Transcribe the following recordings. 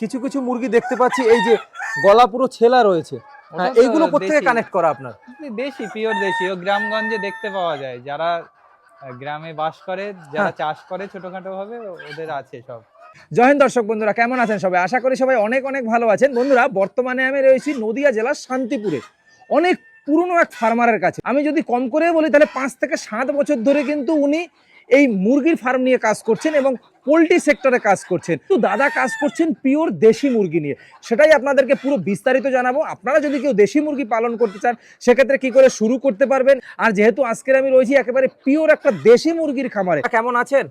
কিছু কিছু মুরগি দেখতে পাচ্ছি এই যে গলা পুরো ছেলা রয়েছে। হ্যাঁ, এইগুলো কোথেকে কানেক্ট করা আপনার? দেশি পিওর দেশি। ও গ্রামগঞ্জে দেখতে পাওয়া যায়। যারা গ্রামে বাস করে যারা হ্যাঁ। চাষ করে ছোটখাটো ভাবে ওদের আছে সব। জয় হিন্দ দর্শক বন্ধুরা কেমন আছেন সবাই? আশা করি সবাই অনেক অনেক ভালো আছেন। বন্ধুরা বর্তমানে আমি রয়েছি নদিয়া জেলার শান্তিপুরে অনেক পুরনো এক ফার্মারের কাছে। আমি যদি কম করে বলি তাহলে পাঁচ থেকে সাত বছর ধরে কিন্তু উনি এই মুরগির ফার্ম নিয়ে কাজ করছেন এবং পোলট্রি সেক্টরে কাজ করছেন। তো দাদা কাজ করছেন পিওর দেশি মুরগি নিয়ে। সেটাই আপনাদেরকে পুরো বিস্তারিত জানাব। আপনারা যদি কেউ দেশি মুরগি পালন করতে চান সেক্ষেত্রে কি করে শুরু করতে পারবেন? আর যেহেতু আজকের আমি রয়েছি একেবারে পিওর একটা দেশি মুরগির খামারে। কেমন আছেন?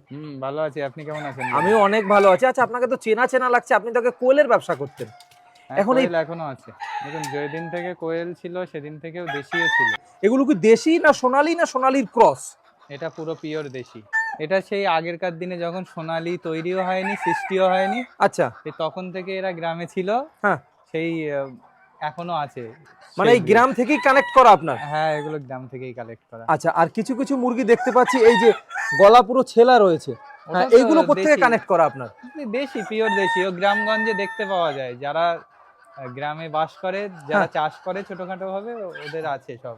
ভালো আছি। আপনি কেমন আছেন? আমিও অনেক ভালো আছি। আচ্ছা আপনাকে তো চেনা চেনা লাগছে। আপনি তোকে কোয়েলের ব্যবসা করতেন। হ্যাঁ, এখন এখনও আছে। দেখুন যেদিন থেকে কোয়েল ছিল সেদিন থেকেও দেশিও ছিল। এগুলো কি দেশি না সোনালি না সোনালির ক্রস এটা পুরো পিওর দেশি। এটা সেই আগেরকার দিনে যখন সোনালি তৈরিও হয়নি সৃষ্টিও হয়নি আচ্ছা। তখন থেকে এরা গ্রামে ছিল। হ্যাঁ। সেই এখনও আছে। মানে এই গ্রাম থেকেই কানেক্ট করা আপনার? হ্যাঁ এগুলো গ্রাম থেকেই কালেক্ট করা। আচ্ছা আর কিছু কিছু মুরগি দেখতে পাচ্ছি এই যে গলা পুরো ছেলা রয়েছে। হ্যাঁ, এইগুলো কোথেকে। কানেক্ট করা আপনার? দেশি পিওর দেশি। ও গ্রামগঞ্জে দেখতে পাওয়া যায়। যারা গ্রামে বাস করে যারা হ্যাঁ। চাষ করে ছোটখাটো ভাবে ওদের আছে সব।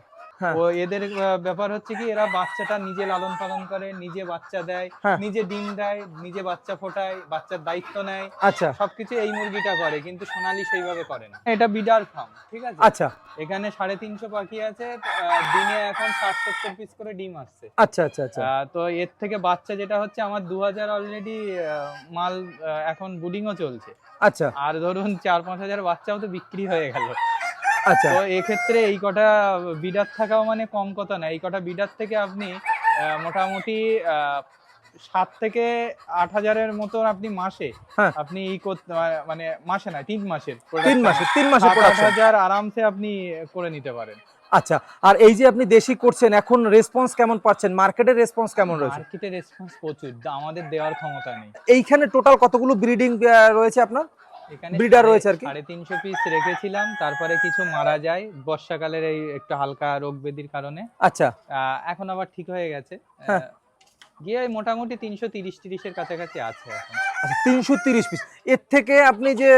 ও এদের ব্যাপার হচ্ছে কি এরা বাচ্চাটা নিজে লালন পালন করে নিজে বাচ্চা দেয় হ্যাঁ। নিজে ডিম দেয় নিজে বাচ্চা ফোটায় বাচ্চার দায়িত্ব নেয়। আচ্ছা। সবকিছু এই মুরগিটা করে কিন্তু সোনালি সেইভাবে করে না। এটা বিডার ফার্ম ঠিক আছে? আচ্ছা। এখানে সাড়ে তিনশো পাখি আছে দিনে এখন ষাট সত্তর পিস করে ডিম আসছে। আচ্ছা আচ্ছা আচ্ছা। তো এর থেকে বাচ্চা যেটা হচ্ছে আমার দু হাজার অলরেডি মাল এখন বুডিংও চলছে। আচ্ছা। আর ধরুন চার পাঁচ হাজার বাচ্চাও তো বিক্রি হয়ে গেল। আচ্ছা। তো এক্ষেত্রে এই কটা বিডার থাকাও মানে কম কথা না। এই কটা বিডার থেকে আপনি মোটামুটি সাত থেকে আট হাজারের মতো আপনি মাসে হ্যাঁ। আপনি করতে মানে মাসে না তিন মাসের তিন মাসে তিন মাসে আট হাজার আরামসে আপনি করে নিতে পারেন। আচ্ছা আর এই যে আপনি দেশি করছেন এখন রেসপন্স কেমন পাচ্ছেন? মার্কেটের রেসপন্স কেমন রয়েছে? মার্কেটে রেসপন্স প্রচুর আমাদের দেওয়ার ক্ষমতা নেই। এইখানে টোটাল কতগুলো ব্রিডিং রয়েছে আপনার? সাড়ে- রয়েছে আর কি? সাড়ে তিনশো পিস রেখেছিলাম তারপরে কিছু মারা যায় বর্ষাকালের এই একটু হালকা রোগ ব্যাধির কারণে। আচ্ছা। এখন আবার ঠিক হয়ে গেছে। হ্যাঁ। গিয়ে মোটামুটি তিনশো তিরিশ তিরিশের কাছাকাছি আছে এখন। আচ্ছা তিনশো তিরিশ পিস এর থেকে আপনি যে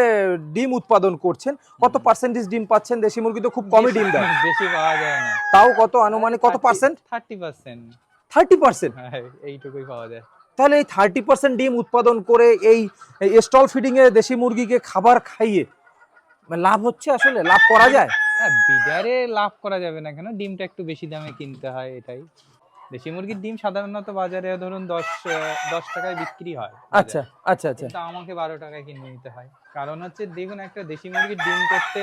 ডিম উৎপাদন করছেন কত পার্সেন্টেজ ডিম পাচ্ছেন? দেশি মুরগি তো খুব কমই ডিম দেয়। বেশি পাওয়া যায় না। তাও কত আনুমানিক কত percent thirty percent thirty percent এইটুকুই পাওয়া যায়। তাহলে এই থার্টি পার্সেন্ট ডিম উৎপাদন করে এই স্টল ফিডিংয়ে দেশি মুরগিকে খাবার খাইয়ে মানে লাভ হচ্ছে আসলে? লাভ করা যায়? হ্যাঁ বিডারে লাভ করা যাবে না কেন? ডিমটা একটু বেশি দামে কিনতে হয় এটাই। দেশি মুরগির ডিম সাধারণত বাজারে ধরুন দশ দশ টাকায় বিক্রি হয় আচ্ছা আচ্ছা আচ্ছা। আমাকে বারো টাকায় কিনে নিতে হয়। কারণ হচ্ছে দেখুন একটা দেশি মুরগির ডিম করতে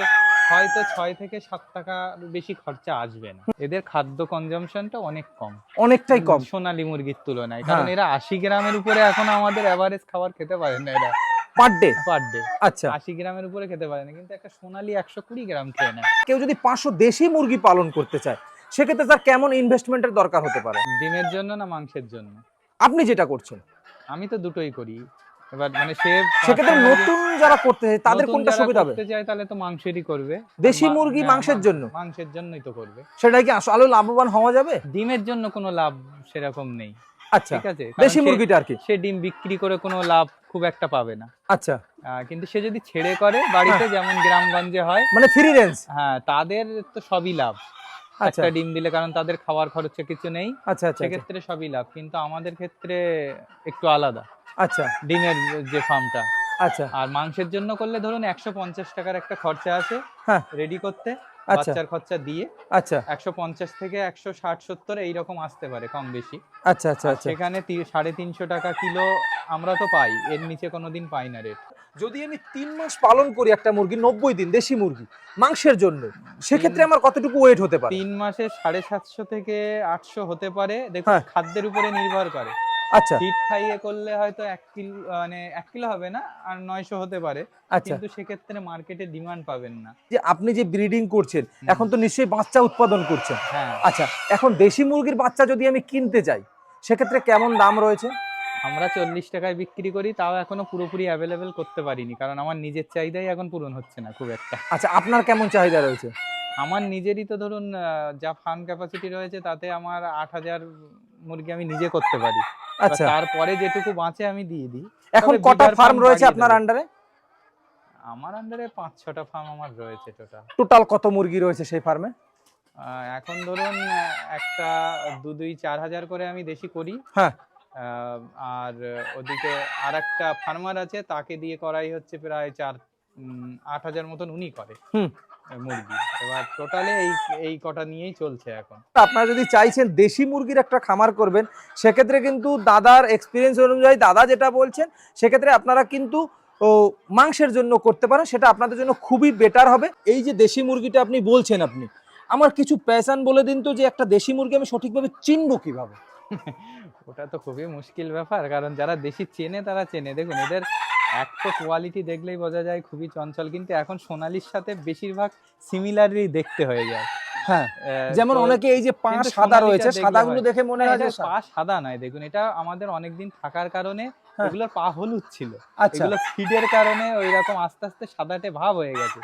হয়তো ছয় থেকে সাত টাকা বেশি খরচা আসবে না। এদের খাদ্য কনজামশনটা অনেক কম। অনেকটাই কম। সোনালী মুরগির তুলনায়। কারণ হ্যাঁ। এরা আশি গ্রামের উপরে এখন আমাদের এভারেজ খাবার খেতে পারে না এরা। পার ডে পার ডে আচ্ছা। আশি গ্রামের উপরে খেতে পারে না। কিন্তু একটা সোনালী একশো কুড়ি গ্রাম খেয়ে নেয়। কেউ যদি পাঁচশো দেশি মুরগি পালন করতে চায় সেক্ষেত্রে তার কেমন ইনভেস্টমেন্টের দরকার হতে পারে? ডিমের জন্য না মাংসের জন্য? আপনি যেটা করছেন। আমি তো দুটোই করি। এবার মানে সে সেক্ষেত্রে নতুন যারা করতে চায় তাদের কোনটা সুবিধা হবে? করতে চায় তাহলে তো মাংসেরই করবে। দেশি মুরগি হ্যাঁ, মাংসের জন্য? মাংসের জন্যই তো করবে। সেটা কি আসলে লাভবান হওয়া যাবে? ডিমের জন্য কোনো লাভ সেরকম নেই। আচ্ছা ঠিক আছে? দেশি মুরগিটা আর কি? সে ডিম বিক্রি করে কোনো লাভ খুব একটা পাবে না। আচ্ছা। কিন্তু সে যদি ছেড়ে করে বাড়িতে যেমন গ্রামগঞ্জে হয় মানে ফ্রি রেঞ্জ হ্যাঁ তাদের তো সবই লাভ। আচ্ছা। একটা ডিম দিলে কারণ তাদের খাওয়ার খরচে কিছু নেই। আচ্ছা আচ্ছা আচ্ছা, সেক্ষেত্রে সবই লাভ। কিন্তু আমাদের ক্ষেত্রে একটু আলাদা। আচ্ছা। ডিমের যে ফার্মটা। আচ্ছা। আর মাংসের জন্য করলে ধরুন একশো পঞ্চাশ টাকার একটা খরচা আছে হ্যাঁ। রেডি করতে আচ্ছা। বাচ্চার খরচা দিয়ে। আচ্ছা। একশো পঞ্চাশ থেকে একশো ষাট সত্তর এইরকম আসতে পারে কম বেশি। আচ্ছা আচ্ছা আচ্ছা। সেখানে সাড়ে তিনশো টাকা কিলো আমরা তো পাই এর নিচে কোনোদিন পাই না রেট। যদি আমি তিন মাস পালন করি একটা মুরগি নব্বই দিন দেশি মুরগি মাংসের জন্য সেক্ষেত্রে আমার কতটুকু ওয়েট হতে পারে? তিন মাসে সাড়ে সাতশো থেকে আটশো হতে পারে। দেখুন হ্যাঁ। খাদ্যের উপরে নির্ভর করে। আচ্ছা। হিট খাইয়ে করলে হয়তো এক কিলো মানে এক কিলো হবে না আর নয়শো হতে পারে। আচ্ছা। কিন্তু সেক্ষেত্রে মার্কেটে ডিমান্ড পাবেন না। যে আপনি যে ব্রিডিং করছেন এখন তো নিশ্চয়ই বাচ্চা উৎপাদন করছেন। হ্যাঁ। আচ্ছা এখন দেশি মুরগির বাচ্চা যদি আমি কিনতে যাই সেক্ষেত্রে কেমন দাম রয়েছে? আমরা চল্লিশ টাকায় বিক্রি করি তাও এখনও পুরোপুরি অ্যাভেলেবেল করতে পারিনি কারণ আমার নিজের চাহিদাই এখন পূরণ হচ্ছে না খুব একটা। আচ্ছা আপনার কেমন চাহিদা রয়েছে? আমার নিজেরই তো ধরুন যা ফার্ম ক্যাপাসিটি রয়েছে তাতে আমার আট হাজার মুরগি আমি নিজে করতে পারি। আচ্ছা। তারপরে যেটুকু বাঁচে আমি দিয়ে দিই। এখন কটা ফার্ম রয়েছে আপনার আন্ডারে আমার আন্ডারে পাঁচ ছটা ফার্ম আমার রয়েছে টোটাল টোটাল কত মুরগি রয়েছে সেই ফার্মে এখন ধরুন একটা দু দুই চার হাজার করে আমি দেশি করি। হ্যাঁ। আর ওদিকে আর একটা ফার্মার আছে তাকে দিয়ে করাই হচ্ছে প্রায় চার আট হাজার মতন উনি করে। মুরগি। এবার টোটালে এই এই কটা নিয়েই চলছে এখন। আপনারা যদি চাইছেন দেশি মুরগির একটা খামার করবেন সেক্ষেত্রে কিন্তু দাদার এক্সপিরিয়েন্স অনুযায়ী দাদা যেটা বলছেন সেক্ষেত্রে আপনারা কিন্তু ও মাংসের জন্য করতে পারেন সেটা আপনাদের জন্য খুবই বেটার হবে। এই যে দেশি মুরগিটা আপনি বলছেন আপনি আমার কিছু প্যাশান বলে দিন তো যে একটা দেশি মুরগি আমি সঠিকভাবে চিনবো কীভাবে? ওটা তো খুবই মুশকিল ব্যাপার কারণ যারা দেশি চেনে তারা চেনে। দেখুন এদের এক তো কোয়ালিটি দেখলেই বোঝা যায় খুবই চঞ্চল। কিন্তু এখন সোনালির সাথে বেশিরভাগ সিমিলারই দেখতে হয়ে যায়। হ্যাঁ যেমন অনেকে এই যে পা সাদা রয়েছে সাদাগুলো দেখে মনে হয় যে পা সাদা নয় দেখুন এটা আমাদের অনেকদিন থাকার কারণে হ্যাঁ। এগুলোর পা হলুদ ছিল। আচ্ছা। এগুলো ফিডের কারণে ওই রকম আস্তে আস্তে সাদাটে ভাব হয়ে গেছে।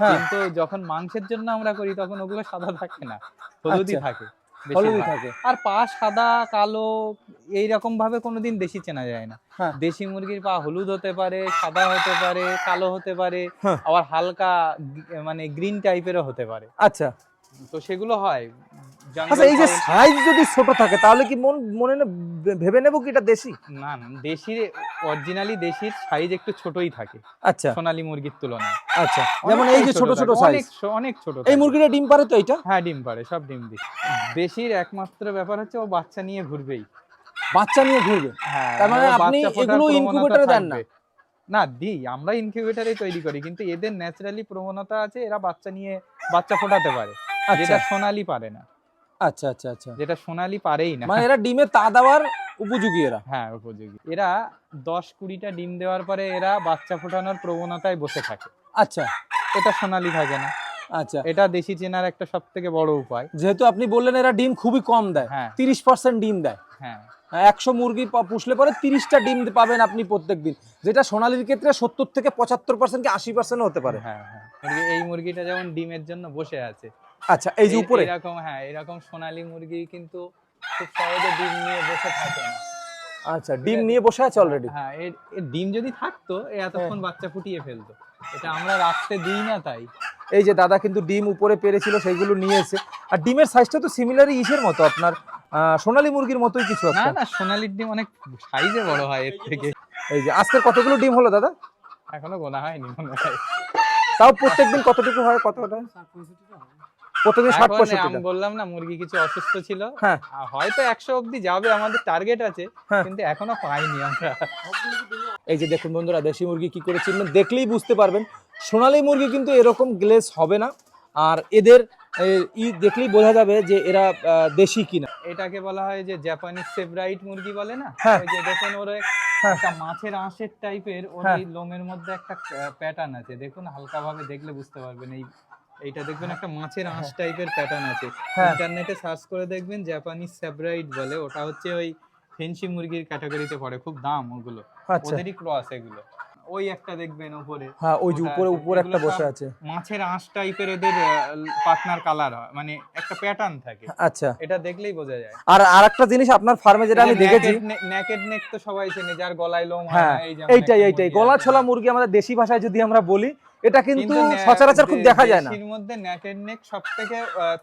হ্যাঁ। কিন্তু যখন মাংসের জন্য আমরা করি তখন ওগুলো সাদা থাকে না হলুদই আচ্ছা। থাকে। হলুদই থাকে। আর পা সাদা কালো এইরকম ভাবে কোনোদিন দেশি চেনা যায় না। হ্যাঁ। দেশি মুরগির পা হলুদ হতে পারে সাদা হতে পারে কালো হতে পারে হ্যাঁ। আবার হালকা মানে গ্রিন টাইপেরও হতে পারে। আচ্ছা। তো সেগুলো হয়। আচ্ছা এই যে সাইজ যদি ছোট থাকে তাহলে কি মন মনে ভেবে নেব কি এটা দেশি? না না দেশির অরিজিনালি দেশির সাইজ একটু ছোটই থাকে। আচ্ছা। সোনালী মুরগির তুলনায়। আচ্ছা যেমন এই যে ছোট ছোট সাইজ অনেক ছোট এই মুরগিটা ডিম পারে তো এটা হ্যাঁ ডিম পারে সব ডিম দিই দেশির একমাত্র ব্যাপার হচ্ছে ও বাচ্চা নিয়ে ঘুরবেই। বাচ্চা নিয়ে ঘুরবে? হ্যাঁ তার মানে আপনি এগুলো এ দেন না? না দিই আমরা ইনকিউবেটরে তৈরি করি কিন্তু এদের ন্যাচারালি প্রবণতা আছে এরা বাচ্চা নিয়ে বাচ্চা ফোটাতে পারে। আচ্ছা। যেটা সোনালি পারে না। আচ্ছা আচ্ছা আচ্ছা। যেটা সোনালি পারেই না। মানে এরা ডিমে তা দেওয়ার উপযোগী এরা। হ্যাঁ উপযোগী। এরা দশ কুড়িটা ডিম দেওয়ার পরে এরা বাচ্চা ফোটানোর প্রবণতায় বসে থাকে। আচ্ছা। এটা সোনালি থাকে না। আচ্ছা। এটা দেশি চেনার একটা সব থেকে বড় উপায়। যেহেতু আপনি বললেন এরা ডিম খুবই কম দেয় হ্যাঁ। তিরিশ পার্সেন্ট ডিম দেয়। হ্যাঁ। একশো মুরগি পুষলে পরে তিরিশটা ডিম পাবেন আপনি প্রত্যেক দিন যেটা সোনালির ক্ষেত্রে সত্তর থেকে পঁচাত্তর পার্সেন্ট কি আশি পার্সেন্ট হতে পারে। হ্যাঁ হ্যাঁ। এই মুরগিটা যেমন ডিমের জন্য বসে আছে আচ্ছা এই যে উপরে। এরকম হ্যাঁ এরকম সোনালী মুরগি কিন্তু খুব সহজে ডিম নিয়ে বসে থাকে না। আচ্ছা ডিম নিয়ে বসে আছে অলরেডি হ্যাঁ এর ডিম যদি থাকতো এ এতক্ষণ বাচ্চা ফুটিয়ে ফেলতো। এটা আমরা রাখতে দিই না তাই। এই যে দাদা কিন্তু ডিম উপরে পেরেছিল সেইগুলো নিয়ে এসে আর ডিমের সাইজটা তো সিমিলারই ইসের মতো আপনার। আহ, সোনালী মুরগির মতোই কিছু না না সোনালির ডিম অনেক সাইজে বড় হয় এর থেকে। এই যে আজকের কতগুলো ডিম হলো দাদা? এখনও গোনা হয়নি মনে হয়। তাও প্রত্যেকদিন কতটুকু হয় কতটা? প্রতিদিন ষাট পঁয়ষট্টি আমি বললাম না মুরগি কিছু অসুস্থ ছিল হ্যাঁ। হয়তো একশো যাবে আমাদের টার্গেট আছে হ্যাঁ। কিন্তু এখনও পাইনি আমরা এই যে দেখুন বন্ধুরা দেশি মুরগি কি করে চিনবেন দেখলেই বুঝতে পারবেন সোনালী মুরগি কিন্তু এরকম গ্লেজ হবে না আর এদের ই দেখলেই বোঝা যাবে যে এরা দেশি কিনা এটাকে বলা হয় যে জাপানিজ সেব্রাইট মুরগি বলে না হ্যাঁ। ওই যে দেখুন ওর। একটা মাছের আঁশের টাইপের ওর। লোমের মধ্যে একটা প্যাটার্ন আছে দেখুন হালকা ভাবে দেখলে বুঝতে পারবেন এই এইটা দেখবেন একটা মাছের আঁশ টাইপের প্যাটার্ন আছে। হ্যাঁ। ইন্টারনেটে সার্চ করে দেখবেন জাপানিজ সেব্রাইট বলে। ওটা হচ্ছে ওই ফেন্সি মুরগির ক্যাটাগরিতে পড়ে খুব দাম ওগুলো। আচ্ছা। ওদেরই ক্রস এগুলো। ওই একটা দেখবেন উপরে। হ্যাঁ ওই যে উপরে উপরে একটা বসে আছে। মাছের আঁশ টাইপের এদের পার্টনার কালার হয়। মানে একটা প্যাটার্ন থাকে। আচ্ছা। এটা দেখলেই বোঝা যায়। আর আরেকটা জিনিস আপনার ফার্মে যেটা আমি দেখেছি নেকেড নেক তো সবাই চেনে। যার গলায় লোম হয় এইটাই এইটাই। গলা। ছোলা মুরগি আমাদের দেশি ভাষায় যদি আমরা বলি এটা কিন্তু সচরাচর খুব দেখা যায় না। দেশির মধ্যে নেকেড নেক সব থেকে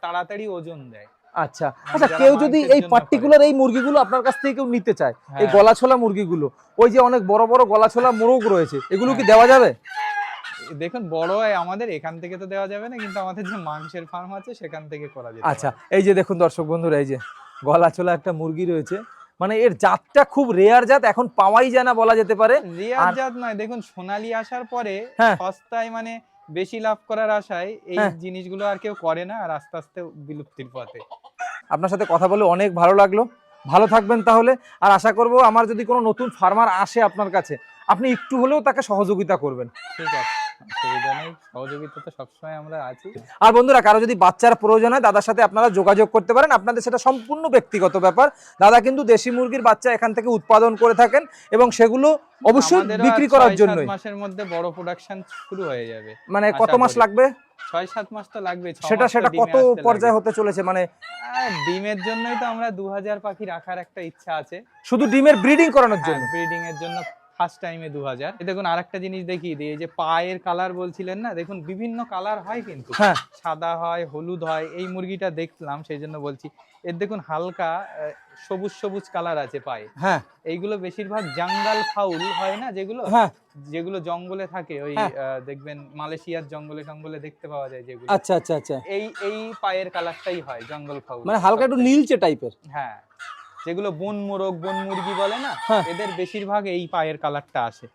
তাড়াতাড়ি ওজন দেয়। আচ্ছা। মানে আচ্ছা কেউ যদি এই পার্টিকুলার এই মুরগিগুলো আপনার কাছ থেকে কেউ নিতে চায় এই হ্যাঁ। গলা ছোলা মুরগিগুলো ওই যে অনেক বড় বড় গলা ছোলা মোরগ রয়েছে এগুলো কি। দেওয়া যাবে? দেখুন বড় হয় আমাদের এখান থেকে তো দেওয়া যাবে না কিন্তু আমাদের যে মাংসের ফার্ম আছে সেখান থেকে করা যেতে আচ্ছা এই যে দেখুন দর্শক বন্ধুরা এই যে গলা ছোলা একটা মুরগি রয়েছে মানে এর জাতটা খুব রেয়ার জাত এখন পাওয়াই যায় না বলা যেতে পারে। রিয়ার জাত নয় দেখুন সোনালি আসার পরে হ্যাঁ। সস্তায় মানে বেশি লাভ করার আশায় এই হ্যাঁ। জিনিসগুলো আর কেউ করে না আর আস্তে আস্তে বিলুপ্তির পথে। আপনার সাথে কথা বলে অনেক ভালো লাগল। ভালো থাকবেন তাহলে। আর আশা করব আমার যদি কোনো নতুন ফার্মার আসে আপনার কাছে আপনি একটু হলেও তাকে সহযোগিতা করবেন। ঠিক আছে। অসুবিধা নেই। সহযোগিতা তো সবসময় আমরা আছি। আর বন্ধুরা কারও যদি বাচ্চার প্রয়োজন হয় দাদার সাথে আপনারা যোগাযোগ করতে পারেন। আপনাদের সেটা সম্পূর্ণ ব্যক্তিগত ব্যাপার। দাদা কিন্তু দেশি মুরগির বাচ্চা এখান থেকে উৎপাদন করে থাকেন এবং সেগুলো অবশ্যই বিক্রি করার জন্যই। মাসের মধ্যে বড় প্রোডাকশন শুরু হয়ে যাবে। মানে কত মাস লাগবে? ছয় সাত মাস তো লাগবে সেটা সেটা কত পর্যায়ে হতে চলেছে? মানে ডিমের জন্যই তো আমরা দু হাজার পাখি রাখার একটা ইচ্ছা আছে। শুধু ডিমের ব্রিডিং করানোর হ্যাঁ জন্য। ব্রিডিং এর জন্য ফার্স্ট টাইমে দু হাজার দেখুন আরেকটা জিনিস দেখিয়ে দিই এই যে পায়ের কালার বলছিলেন না? দেখুন বিভিন্ন কালার হয় কিন্তু। হ্যাঁ। সাদা হয় হলুদ হয় এই মুরগিটা দেখলাম সেই জন্য বলছি এর দেখুন হালকা সবুজ সবুজ কালার আছে পায়ে। হ্যাঁ। এইগুলো বেশিরভাগ জাঙ্গাল ফাউল হয় না যেগুলো? হ্যাঁ। যেগুলো জঙ্গলে থাকে ওই হ্যাঁ। দেখবেন মালয়েশিয়ার জঙ্গলে টঙ্গলে দেখতে পাওয়া যায় যেগুলো। আচ্ছা আচ্ছা আচ্ছা। এই এই পায়ের কালারটাই হয় জঙ্গল ফাউল মানে হালকা একটু নীলচে টাইপের হ্যাঁ। যেগুলো বন মোরগ বন মুরগি বলে না হ্যাঁ। এদের বেশিরভাগ এই পায়ের কালারটা আসে